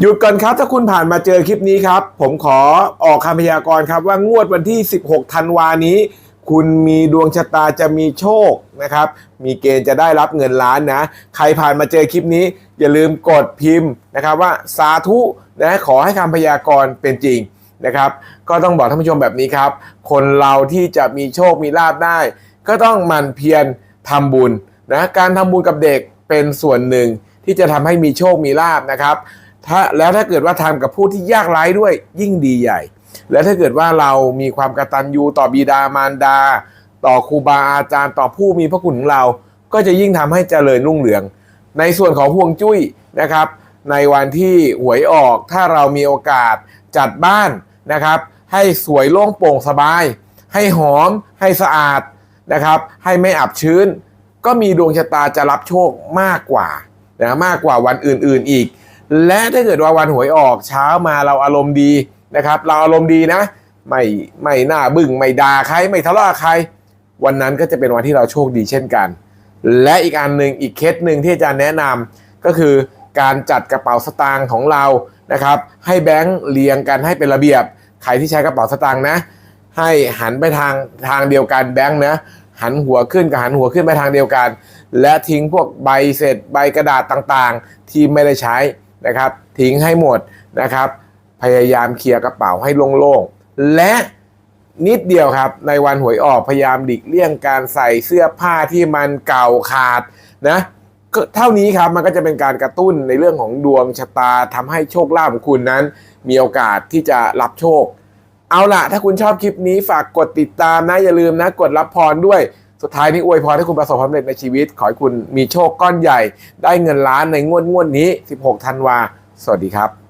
หยุดก่อนครับถ้าคุณผ่านมาเจอคลิปนี้ครับ ผมขอออกคำพยากรณ์ครับว่างวดวันที่ 16 ธันวานี้ คุณมีดวงชะตาจะมีโชคนะครับ มีเกณฑ์จะได้รับเงินล้านนะ ใครผ่านมาเจอคลิปนี้ อย่าลืมกดพิมพ์นะครับว่าสาธุนะขอให้คำพยากรณ์เป็นจริงนะครับ ก็ต้องบอกท่านผู้ชมแบบนี้ครับ คนเราที่จะมีโชคมีลาบได้ ก็ต้องหมันเพียรทำบุญนะการทำบุญกับเด็กเป็นส่วนหนึ่งที่จะทำให้มีโชคมีลาบนะครับ ถ้าแล้วถ้าเกิดว่าทำกับผู้ที่ยากไร้ด้วยยิ่งดีใหญ่ แล้วถ้าเกิดว่าเรามีความกตัญญูต่อบิดามารดา ต่อครูบาอาจารย์ต่อผู้มีพระคุณของเรา ก็จะยิ่งทำให้เจริญรุ่งเรือง ในส่วนของห่วงจุ้ยนะครับ ในวันที่หวยออกถ้าเรามีโอกาสจัดบ้านนะครับ ให้สวยโล่งโปร่งสบาย ให้หอม ให้สะอาดนะครับ ให้ไม่อับชื้น ก็มีดวงชะตาจะรับโชคมากกว่านะมากกว่าวันอื่นๆอีก และถ้าเกิดว่าวันหวยออกเช้ามาเราอารมณ์ดีนะครับ เราอารมณ์ดีนะ ไม่ไม่หน้าบึ้งไม่ด่าใครไม่ทะเลาะกับใคร วันนั้นก็จะเป็นวันที่เราโชคดีเช่นกัน และอีกอันหนึ่งอีกเคสหนึ่งที่อาจารย์แนะนำก็คือการจัดกระเป๋าสตางค์ของเรานะครับ ให้แบงค์เรียงกันให้เป็นระเบียบ ใครที่ใช้กระเป๋าสตางค์นะ ให้หันไปทางทางเดียวกันแบงค์นะหันหัวขึ้นกับหันหัวขึ้นไปทางเดียวกัน และทิ้งพวกใบเสร็จใบกระดาษต่างๆ ที่ไม่ได้ใช้ นะครับ ทิ้งให้หมดนะครับ พยายามเคลียร์กระเป๋าให้โล่งๆ และนิดเดียวครับ ในวันหวยออกพยายามหลีกเลี่ยงการใส่เสื้อผ้าที่มันเก่าขาดนะก็เท่านี้ครับมันก็จะเป็นการกระตุ้นในเรื่องของดวงชะตาทำให้โชคลาภของคุณนั้น มีโอกาสที่จะรับโชค เอาล่ะ ถ้าคุณชอบคลิปนี้ฝากกดติดตามนะ อย่าลืมนะ กดรับพรด้วย สุดท้ายนี้อวยพรให้คุณประสบความสำเร็จในชีวิต ขอให้คุณมีโชคก้อนใหญ่ ได้เงินล้านในงวดงวดนี้ 16 ธันวา สวัสดีครับ